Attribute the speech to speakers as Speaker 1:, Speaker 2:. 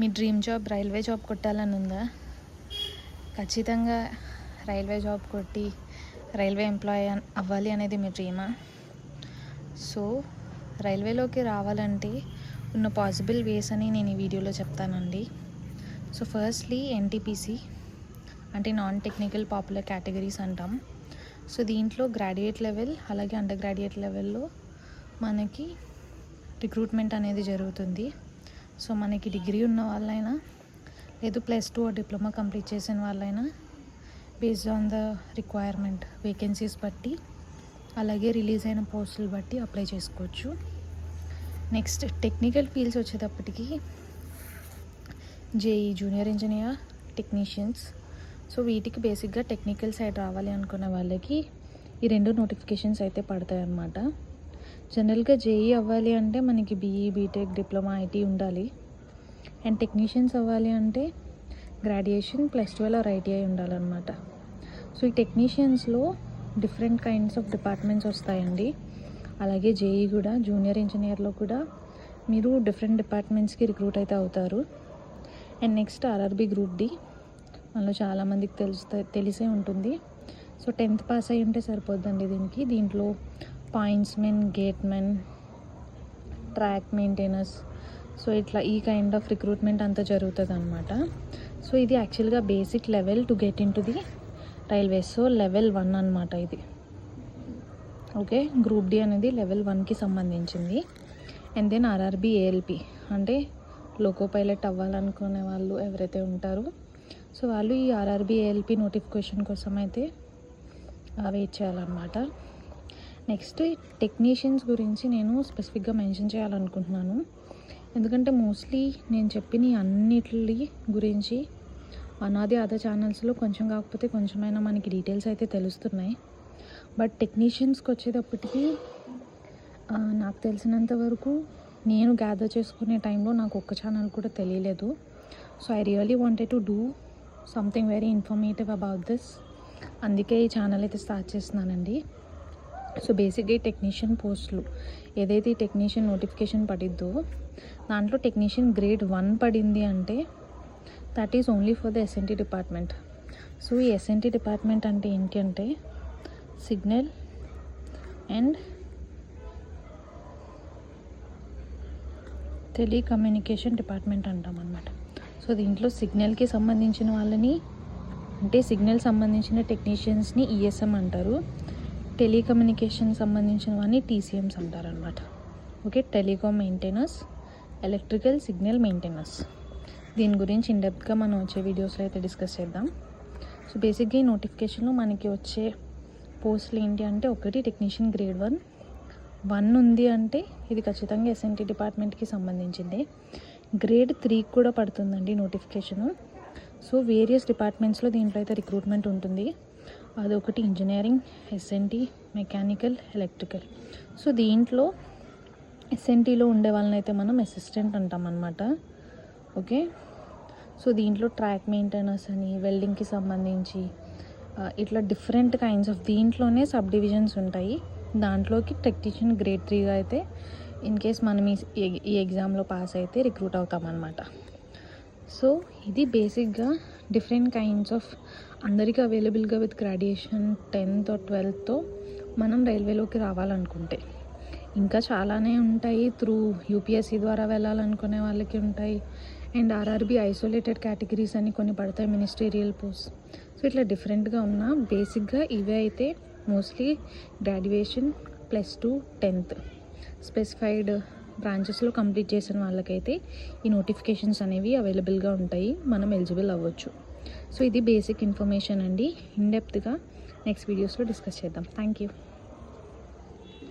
Speaker 1: మీ dream job railway job కొట్టాలని ఉందా? ఖచ్చితంగా రైల్వే జాబ్ కొట్టి రైల్వే ఎంప్లాయీ అవ్వాలి అనేది మీ డ్రీమా? సో రైల్వేలోకి రావాలంటే ఉన్న పాసిబుల్ వేస్ అని నేను ఈ వీడియోలో చెప్తానండి. సో ఫస్ట్లీ ఎన్టీపీసీ అంటే నాన్ టెక్నికల్ పాపులర్ కేటగిరీస్ అంటాం. సో దీంట్లో గ్రాడ్యుయేట్ లెవెల్ అలాగే అండర్ గ్రాడ్యుయేట్ లెవెల్లో మనకి రిక్రూట్మెంట్ అనేది జరుగుతుంది. సో మనకి డిగ్రీ ఉన్న వాళ్ళైనా లేదు ప్లస్ టూ డిప్లొమా కంప్లీట్ చేసిన వాళ్ళైనా based on the requirement vacancies బట్టి అలాగే రిలీజ్ అయిన పోస్టులు బట్టి అప్లై చేసుకోవచ్చు. నెక్స్ట్ టెక్నికల్ ఫీల్డ్స్ వచ్చేటప్పటికి JE junior engineer technicians so వీటికి బేసిక్గా టెక్నికల్ సైడ్ రావాలి అనుకునే వాళ్ళకి ఈ రెండు నోటిఫికేషన్స్ అయితే పడతాయి అన్నమాట జనరల్గా జేఈ అవ్వాలి అంటే మనకి బీఈ బీటెక్ డిప్లొమా ఐటీ ఉండాలి. అండ్ టెక్నీషియన్స్ అవ్వాలి అంటే graduation plus twelve or ITI ఉండాలన్నమాట. సో ఈ టెక్నీషియన్స్లో డిఫరెంట్ కైండ్స్ ఆఫ్ డిపార్ట్మెంట్స్ వస్తాయండి. అలాగే జేఈ కూడా జూనియర్ ఇంజనీర్లో కూడా మీరు డిఫరెంట్ డిపార్ట్మెంట్స్కి రిక్రూట్ అయితే అవుతారు. And next RRB group D మనలో చాలామందికి తెలుస్తా తెలిసే ఉంటుంది. సో టెన్త్ పాస్ అయి ఉంటే సరిపోద్దండి దీనికి. దీంట్లో pointsmen gatemen track maintainers so ఇట్లా ఈ కైండ్ ఆఫ్ రిక్రూట్మెంట్ అంతా జరుగుతుంది అనమాట సో ఇది యాక్చువల్గా basic level to get in to the railways so level one అనమాట ఇది. ఓకే గ్రూప్ డి అనేది లెవెల్ వన్కి సంబంధించింది. అండ్ దెన్ ఆర్ఆర్బి ఏఎల్పి అంటే లోకో పైలట్ అవ్వాలనుకునే వాళ్ళు ఎవరైతే ఉంటారో సో వాళ్ళు ఈ ఆర్ఆర్బి ఏఎల్పి నోటిఫికేషన్ కోసం అయితే వెయిట్ చేయాలన్నమాట. నెక్స్ట్ టెక్నీషియన్స్ గురించి నేను స్పెసిఫిక్గా మెన్షన్ చేయాలనుకుంటున్నాను. ఎందుకంటే మోస్ట్లీ నేను చెప్పిన అన్నిటి గురించి అనాది అదర్ ఛానల్స్లో కొంచెం కాకపోతే కొంచెమైనా మనకి డీటెయిల్స్ అయితే తెలుస్తున్నాయి. బట్ టెక్నీషియన్స్కి వచ్చేటప్పటికి నాకు తెలిసినంత వరకు నేను గ్యాదర్ చేసుకునే టైంలో నాకు ఒక్క ఛానల్ కూడా తెలియలేదు. So I really wanted to do something very informative about this. అందుకే ఈ ఛానల్ అయితే స్టార్ట్ చేస్తున్నానండి. సో బేసిక్గా ఈ టెక్నీషియన్ పోస్టులు ఏదైతే ఈ టెక్నీషియన్ నోటిఫికేషన్ పడిద్దో దాంట్లో టెక్నీషియన్ గ్రేడ్ వన్ పడింది అంటే that is only for the SNT department so ఈ ఎస్ఎన్టీ డిపార్ట్మెంట్ అంటే ఏంటి అంటే సిగ్నల్ అండ్ టెలికమ్యూనికేషన్ డిపార్ట్మెంట్ అంటాం అనమాట సో దీంట్లో సిగ్నల్కి సంబంధించిన వాళ్ళని అంటే సిగ్నల్ సంబంధించిన టెక్నీషియన్స్ని ఈఎస్ఎం అంటారు. టెలికమ్యూనికేషన్ సంబంధించినవన్నీ టీసీఎంస్ అంటారనమాట okay telecom maintainers electrical signal maintainers దీని గురించి ఇండెప్త్గా మనం వచ్చే వీడియోస్లో అయితే డిస్కస్ చేద్దాం. సో బేసిక్గా ఈ నోటిఫికేషన్లో మనకి వచ్చే పోస్టులు ఏంటి అంటే ఒకటి టెక్నీషియన్ గ్రేడ్ వన్. వన్ ఉంది అంటే ఇది ఖచ్చితంగా ఎస్ఎన్టీ డిపార్ట్మెంట్కి సంబంధించింది. గ్రేడ్ త్రీకి కూడా పడుతుందండి నోటిఫికేషను. సో వేరియస్ డిపార్ట్మెంట్స్లో దీంట్లో అయితే రిక్రూట్మెంట్ ఉంటుంది. అదొకటి engineering SNT mechanical electrical so దీంట్లో ఎస్ఎన్టీలో ఉండే వాళ్ళని అయితే మనం అసిస్టెంట్ అంటాం అనమాట ఓకే? సో దీంట్లో ట్రాక్ మెయింటెనెన్స్ అని వెల్డింగ్కి సంబంధించి ఇట్లా డిఫరెంట్ కైండ్స్ ఆఫ్ దీంట్లోనే సబ్ డివిజన్స్ ఉంటాయి. దాంట్లోకి టెక్నీషియన్ గ్రేడ్ త్రీగా అయితే ఇన్ కేస్ మనం ఈ ఈ ఎగ్జామ్లో పాస్ అయితే రిక్రూట్ అవుతామన్నమాట. సో ఇది బేసిక్గా డిఫరెంట్ కైండ్స్ ఆఫ్ అందరికీ అవైలబుల్గా విత్ గ్రాడ్యుయేషన్ టెన్త్ ట్వెల్త్తో మనం రైల్వేలోకి రావాలనుకుంటే. ఇంకా చాలానే ఉంటాయి త్రూ యూపీఎస్సీ ద్వారా వెళ్ళాలనుకునే వాళ్ళకి ఉంటాయి. అండ్ ఆర్ఆర్బీ ఐసోలేటెడ్ కేటగిరీస్ అని కొన్ని పడతాయి మినిస్టీరియల్ పోస్ట్. సో ఇట్లా డిఫరెంట్గా ఉన్న బేసిక్గా ఇవే అయితే mostly graduation plus two tenth. Specified బ్రాంచెస్లో complete చేసిన వాళ్ళకైతే ఈ నోటిఫికేషన్స్ అనేవి అవైలబుల్గా ఉంటాయి. మనం ఎలిజిబుల్ అవ్వచ్చు. సో ఇది బేసిక్ ఇన్ఫర్మేషన్ అండి. ఇన్డెప్త్గా నెక్స్ట్ వీడియోస్లో డిస్కస్ చేద్దాం. Thank you